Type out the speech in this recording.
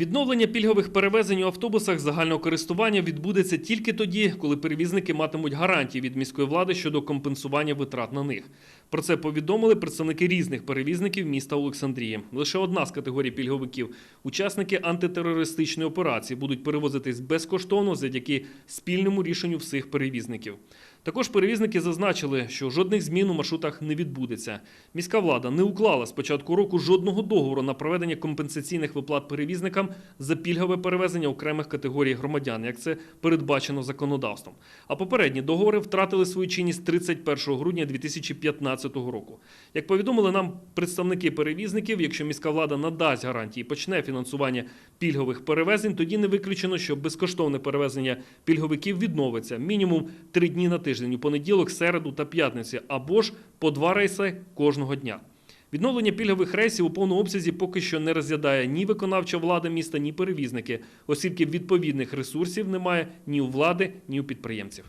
Відновлення пільгових перевезень у автобусах загального користування відбудеться тільки тоді, коли перевізники матимуть гарантії від міської влади щодо компенсування витрат на них. Про це повідомили представники різних перевізників міста Олександрії. Лише одна з категорій пільговиків учасники антитерористичної операції будуть перевозитись безкоштовно завдяки спільному рішенню всіх перевізників. Також перевізники зазначили, що жодних змін у маршрутах не відбудеться. Міська влада не уклала з початку року жодного договору на проведення компенсаційних виплат перевізникам за пільгове перевезення окремих категорій громадян, як це передбачено законодавством. А попередні договори втратили свою чинність 31 грудня 2015 року. Як повідомили нам представники перевізників, якщо міська влада надасть гарантії почне фінансування пільгових перевезень, тоді не виключено, що безкоштовне перевезення пільговиків відновиться мінімум три дні на тиждень у понеділок, середу та п'ятниці, або ж по два рейси кожного дня. Відновлення пільгових рейсів у повному обсязі поки що не розглядає ні виконавча влада міста, ні перевізники, оскільки відповідних ресурсів немає ні у влади, ні у підприємців.